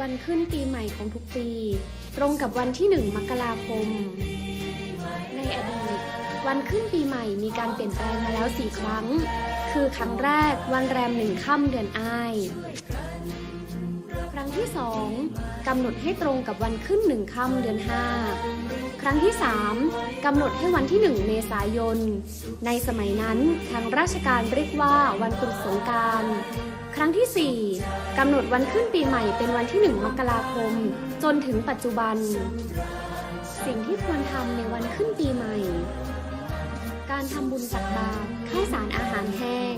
วันขึ้นปีใหม่ของทุกปี ตรงกับวันที่หนึ่งมกราคม ในอดีต วันขึ้นปีใหม่มีการเปลี่ยนแปลงมาแล้วสี่ครั้ง คือครั้งแรกวันแรมหนึ่งค่ำเดือนอ้าย ครั้งที่สองกำหนดให้ตรงกับวันขึ้นหนึ่งค่ำเดือนห้าครั้งที่ 3 กำหนดให้วันที่ 1 เมษายน ในสมัยนั้นทางราชการเรียกว่าวันตรุษสงการ รั้งทีสี่ 4 กำหนดวันขึ้นปีใหม่เป็นวันที่ 1 มกราคม จนถึงปัจจุบัน สิ่งที่ควรทำในวันขึ้นปีใหม่ การทำบุญตักบาตรข้าวสารอาหารแห้ง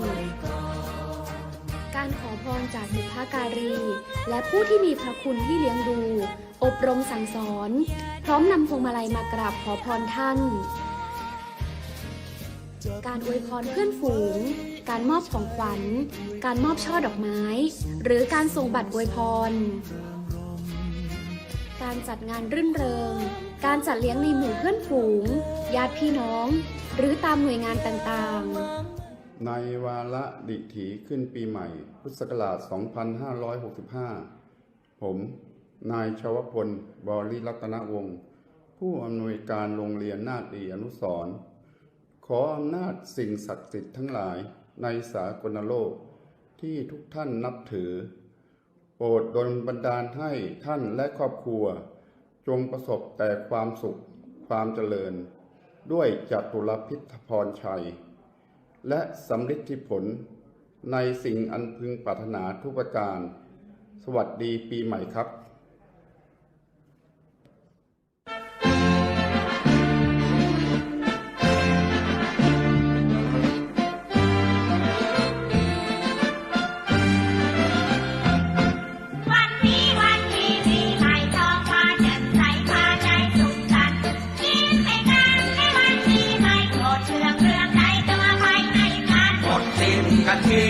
การขอพรจากบุพการี และผู้ที่มีพระคุณที่เลี้ยงดู อบรมสั่งสอน พร้อมนำพวงมาลัยมากราบขอพรท่าน การอวยพรเพื่อนฝูง การมอบของขวัญ การมอบช่อดอกไม้ หรือการส่งบัตรอวยพร การจัดงานรื่นเริง การจัดเลี้ยงในหมู่เพื่อนฝูง ญาติพี่น้อง หรือตามหน่วยงานต่างๆ ในวาระดิถีขึ้นปีใหม่ พุทธศักราช 2565 ผม นายชวพล บริรัตนวงศ์ ผู้อำนวยการโรงเรียนนาฏดีอนุสรณ์ ขออำนาจสิ่งศักดิ์สิทธิ์ทั้งหลายในสากลโลกที่ทุกท่านนับถือ โปรดดลบันดาลให้ท่านและครอบครัว จงประสบแต่ความสุขความเจริญ ด้วยจตุรพิธพรชัย และสำลิดที่ผลในสิ่งอันพึงปรารถนาทุกประการ สวัสดีปีใหม่ครับ กันที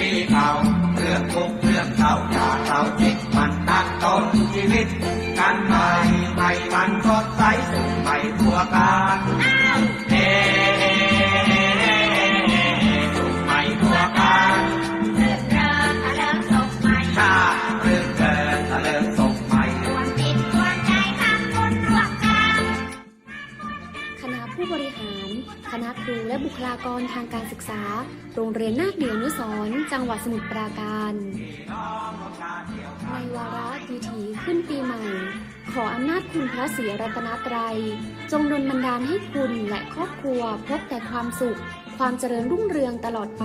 มีเข่าเรื่องทุกเรื่องเข่าอย่าเข่าจิตมันตั้งต้นชีวิต กันใหม่ใหม่มันสดใสสุขใหม่ทั่วการ ผู้บริหาร คณะครูและบุคลากรทางการศึกษา โรงเรียนนาคเดียวนุสรจังหวัดสมุทรปราการ ในวาระดีถีขึ้นปีใหม่ ขออำนาจคุณพระศรีรัตนตรัย จงดลบันดาลให้คุณและครอบครัวพบแต่ความสุข ความเจริญรุ่งเรืองตลอดไป